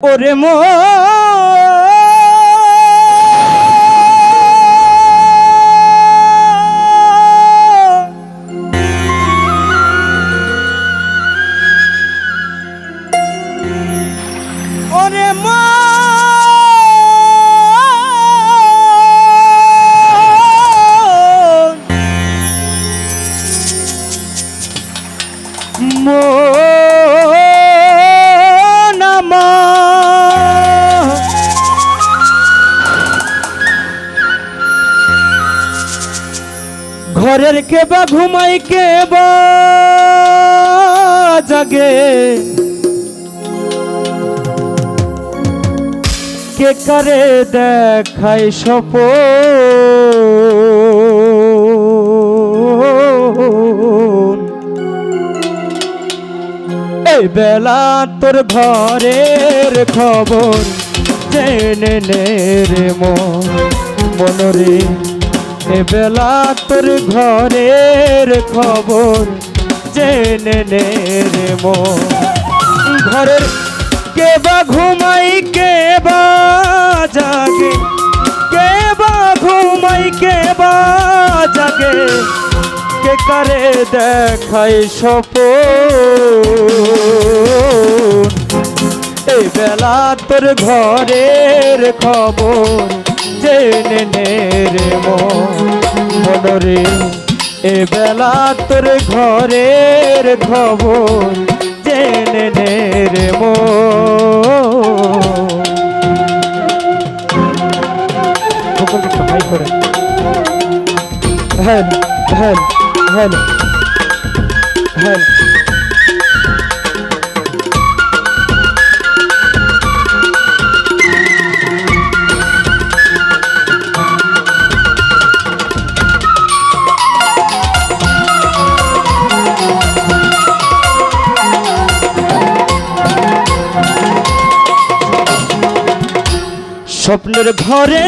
ওরে মো ঘরের কে বা ঘুমাই কে জাগে। কে করে দেখাই সপন? এই বেলা তোর ঘরের খবর জেনে নে রে মন। মনরে এ বেলা তোর ঘরের খবর জেনে নে রে ঘরের কে বা ঘুমাই কে বা জাগে। কে বা ঘুমাই কে বা জাগে। কে করে দেখাই সপন এই বেলা তোর ঘরের খবর জেনে নে রে মনরে এ বেলা তোর ঘরের খবর জেনে নে রে সকলকে করে হ্যাঁ হ্যাঁ হ্যাঁ হ্যাঁ। স্বপ্নের ঘরে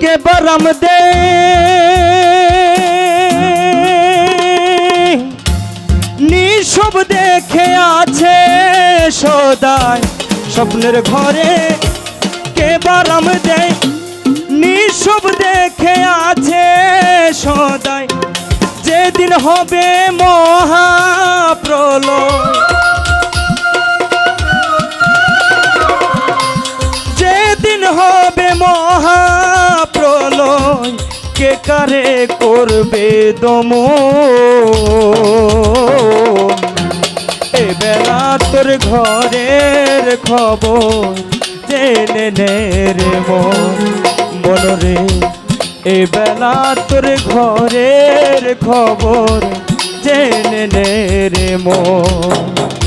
কে বারাম দে? নিঃসব দেখে আছে সদায় স্বপ্নের ঘরে কে বারাম দেয় নিঃসব দেখে আছে সদায় যেদিন হবে মহাপ্রলয় কে কারে করবে দম এ বেলা তোর ঘরের খবর জেনে নে রে মন। রে, এ বেলা তোর ঘরের খবর জেনে নে রে মন।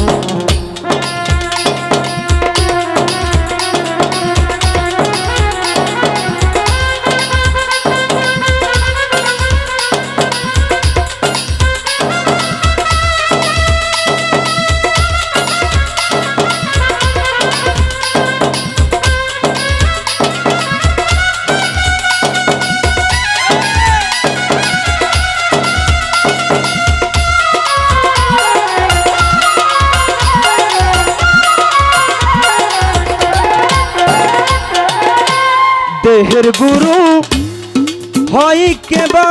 দেহের গুরু হয় কেবা?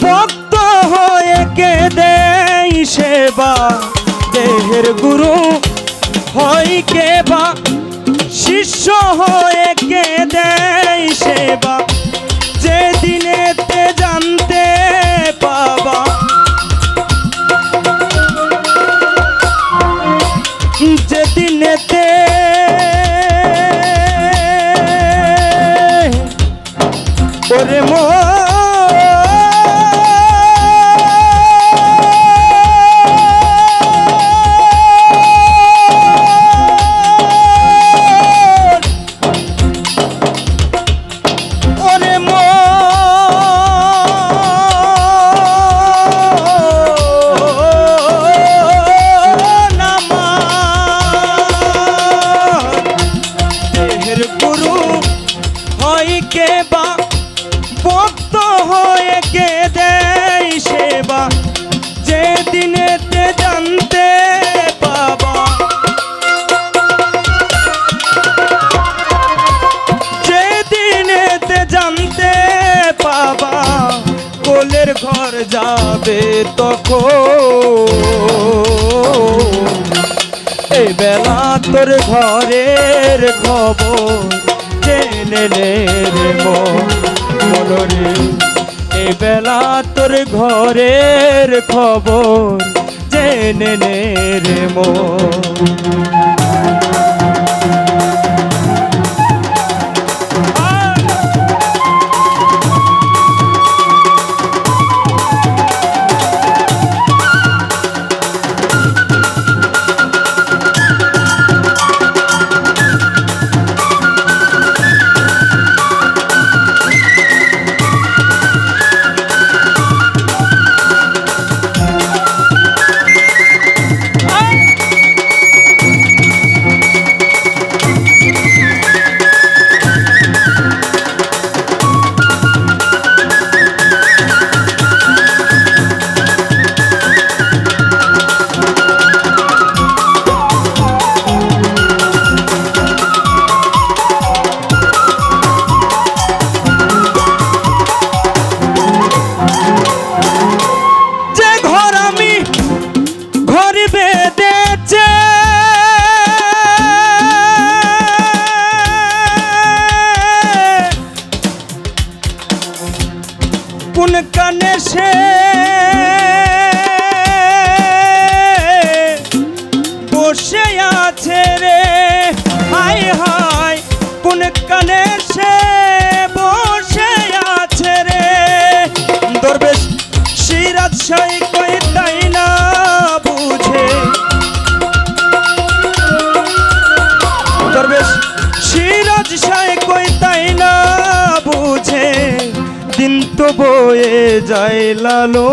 ভক্ত হয়ে কে দেই সেবা। দেহের গুরু হয় কেবা? শিষ্য হয়ে কে দেই সেবা। যেদিনেতে জানতে পাবা। যেদিনেতে গুরু হয় কে বা ভক্ত হয়ে কে দেয় সেবা। যে দিনেতে জানতে বাবা যে দিনেতে জানতে বাবা কোলের ঘর যাবে তখন। বেলা তোর ঘরের খবর জেনে নে এই বেলা তোর ঘরের খবর জেনে রে মন। যায় লালো।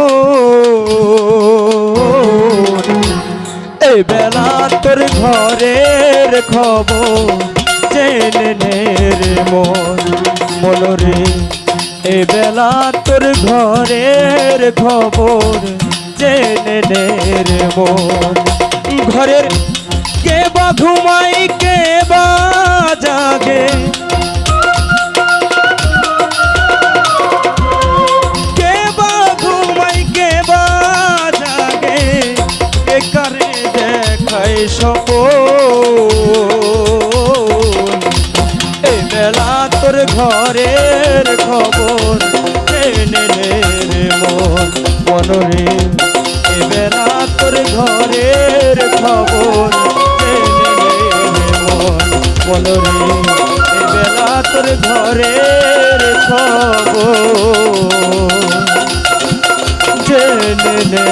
এই বেলা তোর ঘরের খবর জেনে রে মন এই বেলা তোর ঘরের খবর জেনে নে রে মন। ঘরের কে বা ঘুমাই কে বা জাগে। সপন। এই বেলা তোর ঘরের খবর জেনে নে রে মন। মনরে এই বেলা তোর ঘরের খবর জেনে নে রে মন। মনরে এই বেলা তোর ঘরের খবর জেনে নে